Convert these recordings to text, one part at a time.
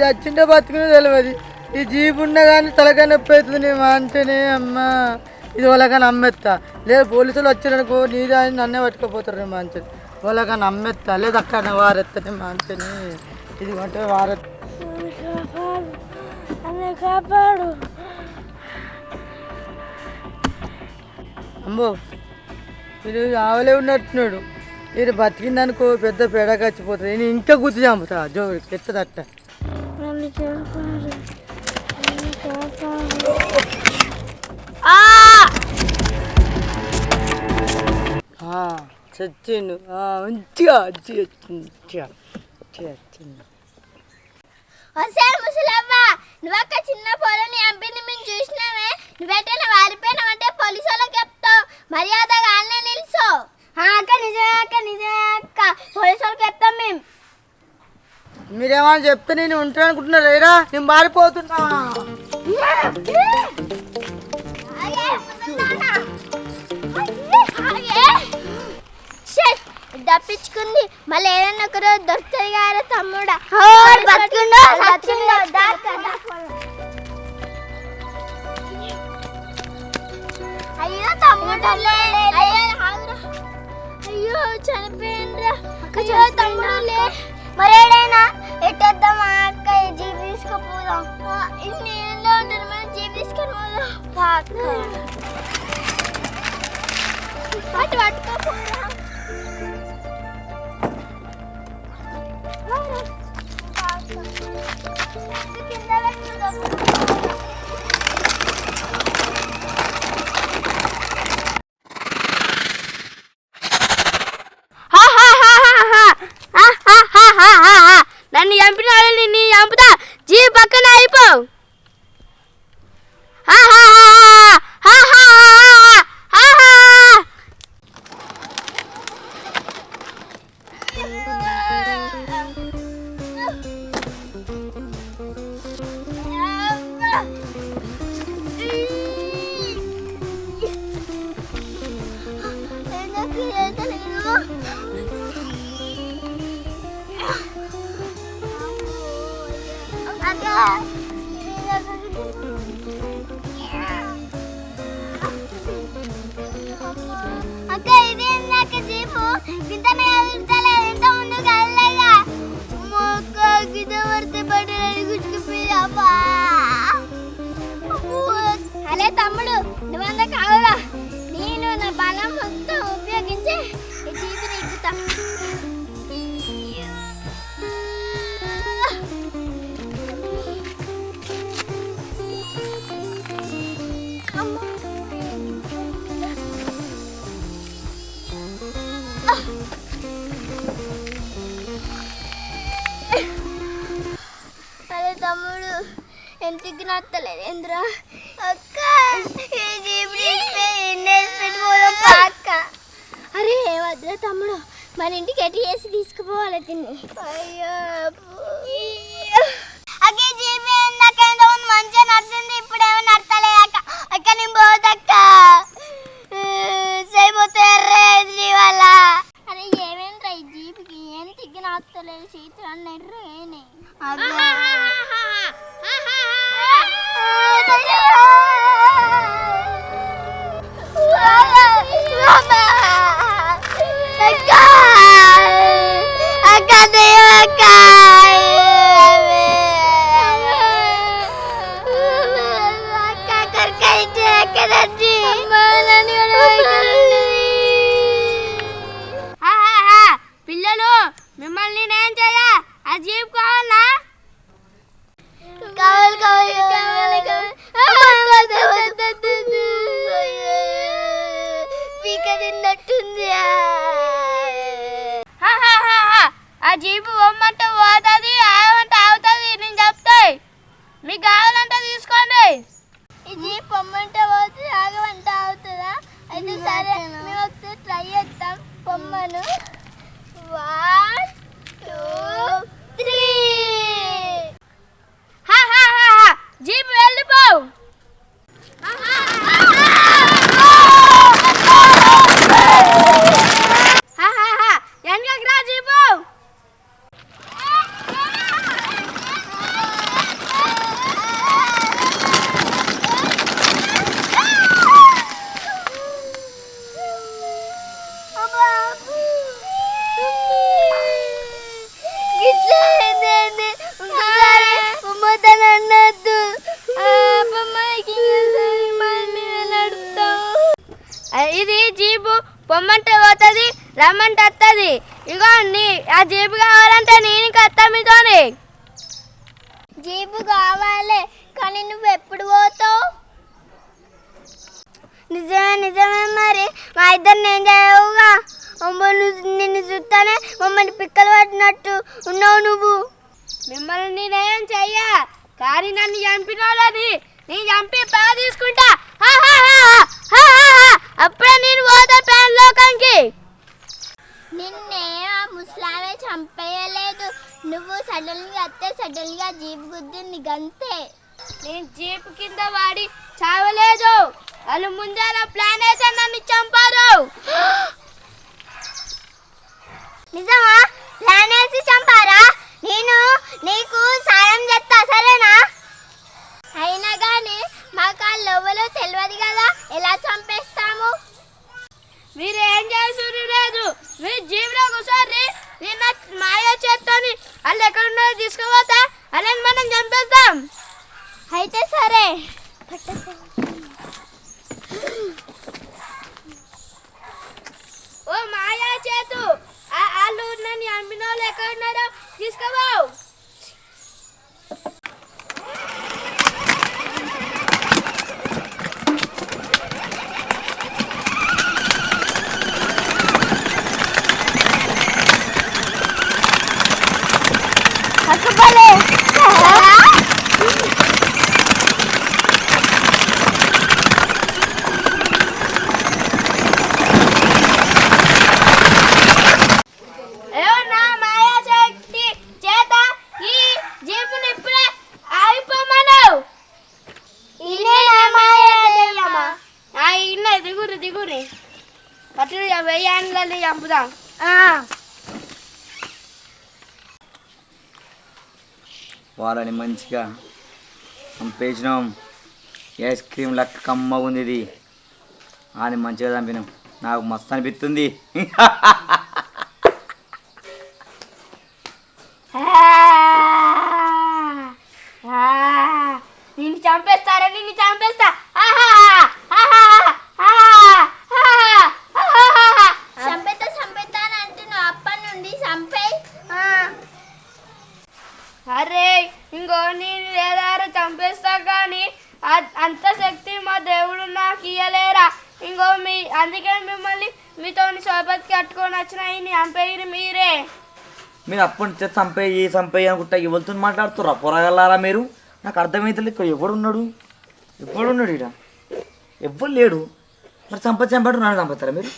ఇది వచ్చింటే బతుకునే తెలియదు ఈ జీపు ఉన్నా కానీ తలకాయ నొప్పి అవుతుంది నేను మంచినే అమ్మా. ఇది వాళ్ళకని అమ్మెత్తా లేదు పోలీసులు వచ్చారనుకో నీది అని నన్నే పట్టుకుపోతారు నేను మంచిది వాళ్ళకని అమ్మెత్తా లేదు అక్కడ వారెత్తా నేను మంచిని ఇది కొంటే వారెత్తా కాపాడు అమ్మో వీడు ఆవలే ఉన్నట్టున్నాడు. వీడు బతికిందనుకో పెద్ద పేడ కచ్చిపోతుంది. నేను ఇంకా గుర్తు చంపుతా. జో ఎత్తదట్ట నన్ను కాపాడు నన్ను కాపాడు చచ్చిండు మంచిగా మంచిగా వచ్చింది ఒకసారి ముసలవ్వ నువ్వక్క చిన్న పొలని చంపింది మేము చూసినామే. నువ్వెట్టైనా వారిపోయినావంటే పోలీసు వాళ్ళకి చెప్తావు. మర్యాదగా నిలుసో అక్క నిజమే అక్క నిజమే అక్క. పోలీసు వాళ్ళకి మీరేమన్నా చెప్తే నేను ఉంటాను అనుకుంటున్నారు రేరా నేను మారిపోతున్నా. తప్పించుకుంది మళ్ళీ ఏదైనా ఒక రోజు దొరుకుతుంది కదా తమ్ముడా. అయ్యో తమ్ముడు అయ్యో చనిపోయిండ్రా. తమ్ముడు లే మరేడైనా ఎట్టొద్దామా అక్క ఈ జీప్ తీసుకుపోదాం ఇన్ని ఏళ్ళలో ఉంటాను మనం జీప్ తీసుకొని పోదాం పాక అటు పట్టుకోపోరా కింద పెట్టుకుందాం నన్ను చంపిన వాళ్ళని నీ చంపుతా జీ పక్కన అయిపో అక్క ఏంద్రా అక్క అరే వద్దురా తమ్ముడు. మన ఇంటికి ఎటు చేసి తీసుకుపోవాలి తిని అయ్యో అక్క జీప్ మంచిగా నడిచింది నడతలే అక్క. అక్క నేను పోదక్క అరే ఈ జీప్కి ఏం తిగ్గి నచ్చలేదు సీట్లు అన్నీ ఎర్రగానే పిల్లలు bana. నిజమే మరి. మా ఇద్దరు నేను చేయవుగా? నిన్ను చూస్తానే మమ్మల్ని పిక్కలు పట్టినట్టు ఉన్నావు నువ్వు. మిమ్మల్ని నేనేం చెయ్యా? కానీ నన్ను చంపిన వాళ్ళని నేను చంపి బాగా తీసుకుంటా. అప్పుడే నేను పోతా ప్యాన్ లోకానికి నిన్నే ఆ ముసలామే చంపేయలేదు. నువ్వు సడన్గా వస్తే సడన్గా జీప్ గుద్దింది గంతే. నేను జీప్ కింద వాడి చావలేదు. వాళ్ళు ముందే ప్లాన్ వేసి నన్ను చంపారు. నిజమా? ప్లాన్ వేసి చంపారా? నేను నీకు సాయం చేస్తా సరేనా? అయినా కానీ మాకు ఆ లవ్వలో తెలియదు కదా ఎలా చంపేస్తాము? మీరు ఏం చేస్తున్నారు లేదు? మీరు జీవులో కూర్చోండి నిన్న మాయ చేత్తోని వాళ్ళు ఎక్కడున్నారో తీసుకుపోతా అలాని మనం చంపేస్తాం అయితే సరే. ఓ మాయా చేతు ఆ ఆళ్ళు ఉన్నని అమ్మినోళ్ళు ఎక్కడ ఉన్నారో తీసుకోవావు వెయ్యాన్లని వాళ్ళని మంచిగా చంపేసినాం. ఐస్ క్రీమ్ లెక్క కమ్మ ఉంది ఇది అని మంచిగా చంపినాం. నాకు మస్తు అనిపిస్తుంది నిన్ను చంపేస్తారా నిన్ను చంపేస్తా చంపేస్తా చంపేస్తా అని అంటున్నావు అప్పటి నుండి చంపే అరే ఇంకో నేను ఏదారా చంపేస్తా కానీ అంత శక్తి మా దేవుడు నాకు ఇయ్యలేరా? ఇంకో మీ అందుకే మిమ్మల్ని మీతో సోపతి కట్టుకొని వచ్చిన ఈయన్ని చంపేయరు మీరే. మీరు అప్పటి నుంచి చంపేయి చంపేయి అనుకుంటా ఎవరితో మాట్లాడుతురా పొరగలారా మీరు? నాకు అర్థమవుతలేదు ఇక్కడ ఎవడున్నాడు? ఎవడున్నాడు ఇక్కడ ఎవ్వరు లేడు? మరి చంప చంపడు నన్ను చంపుతారా మీరు?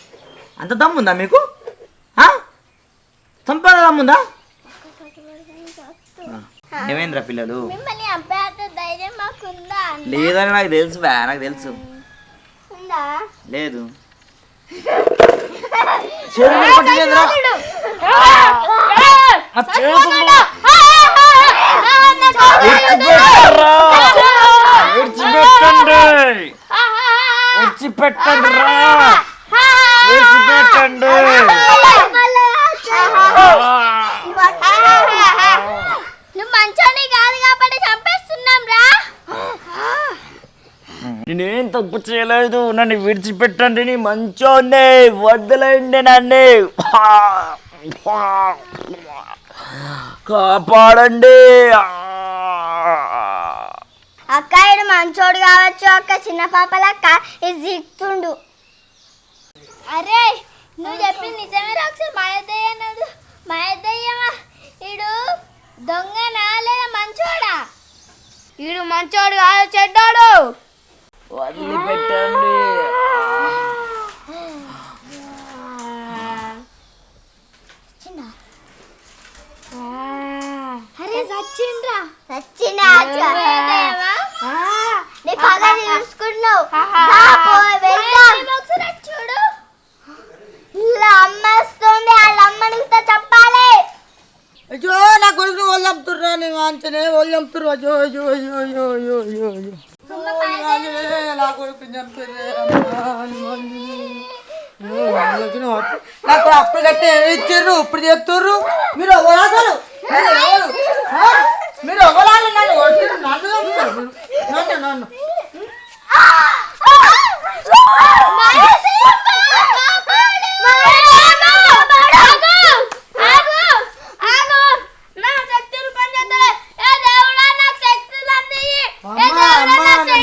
అంత దమ్ముందా మీకు? ఆ? చంపాల దమ్ముందా? ఏమైందిరా పిల్లలు మిమ్మల్ని ధైర్యం లేదని నాకు తెలుసు బా నాకు తెలుసు ఉందా లేదు చెరువు మీద? ఆ! విడిచిపెట్టండి విడిచిపెట్టండి నువ్వు మంచోని కాదు కాబట్టి చంపేస్తున్నాం రా నేనేం తప్పు చేయలేదు. నన్ను విడిచిపెట్టండి నీ మంచోన్నే వదిలేండి నన్ను. కాపాడండి. అక్క ఇడు మంచోడు కావచ్చు అక్క చిన్న పాపలక్క. ఇది జిక్తుండు అరే నువ్వు చెప్పింది నిజమే రాక్షసు మాయదయ్య అన్నాడు. మాయదయ్యమా ఇడు దొంగనా లేదా మంచోడా? ఈడు మంచోడు కాదు చెడ్డాడు. వదిలిపెట్టండి. అరే సచ్చిండ్రా. సచ్చిండా నీ పగ చూసుకున్నావు చూడు. ఇలా అమ్మేస్తుంది వాళ్ళ అమ్మని ఇంత చెప్పాలి అయ్యో నా కొడుకు వాళ్ళు చంపుతుర్రా నేను అంచనే వాళ్ళు చంపుతుర్రు అయ్యో అయ్యో. అయ్యో అయ్యో అయ్యో అయ్యో నా కొడుకు నాకు అప్పుడు కట్టే ఇచ్చారు ఇప్పుడు చెప్తుర్రు మీరు ఎవరు మీరు ఎవరు మీరు ఎవరు నన్ను కొడుతుర్రు నన్ను నన్ను నన్ను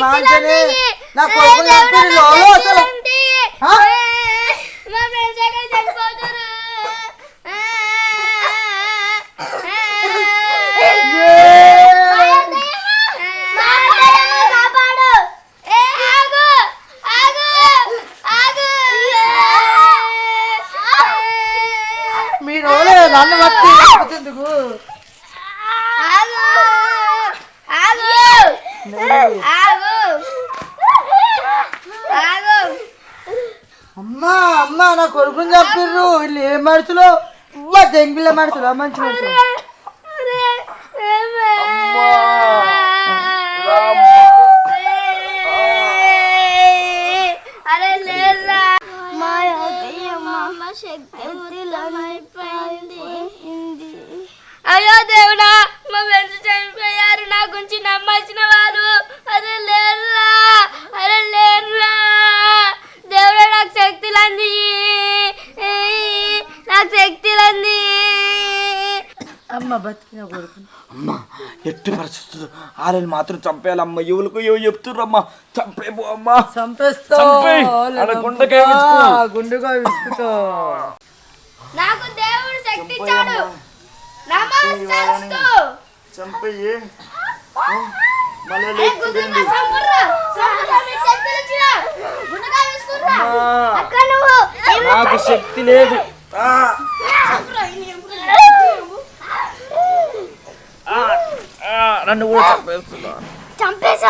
మంచిగానే నా కొడుకుని చంపిర్రు లోలో అసలు ఆ? మా ఫ్రెండ్స్ ఎక్కడ చనిపోతారు కాపాడు ఏ ఆగు ఆగు ఆగు మీరు ఓలే నన్ను బట్టి ఎందుకు అమ్మా అమ్మా నా కొడుకుని చంపిర్రు. వీళ్ళు ఏ మనుషులు? దెంగిల మనుషులు మంచి మనుషులు. అమ్మ బతికిన కొడుకుని. అమ్మా ఎట్టి పరిస్థితులు. ఆలలు మాత్రం చంపేయాలమ్మ ఎవరికి ఏవో చెప్తుర్రమ్మా. చంపేపో అమ్మా. చంపేస్తా. చంపేయ్. ఆడ గుండెకాయ విసుకు. గుండెగా విసుకుతో నాకు దేవుడు శక్తి ఇచ్చాడు నమస్కరిస్తూ. చంపయ్యే. మళ్ళీ ఏ గుండెగా సంపుర్రా సంపుర్రా మీకు శక్తులు ఇచ్చిన. గుండెగా వేసుకుర్రా అక్క నువ్వు. నాకు శక్తి లేదు. ఆ, నన్ను కూడా చంపేస్తున్నా. చంపేసి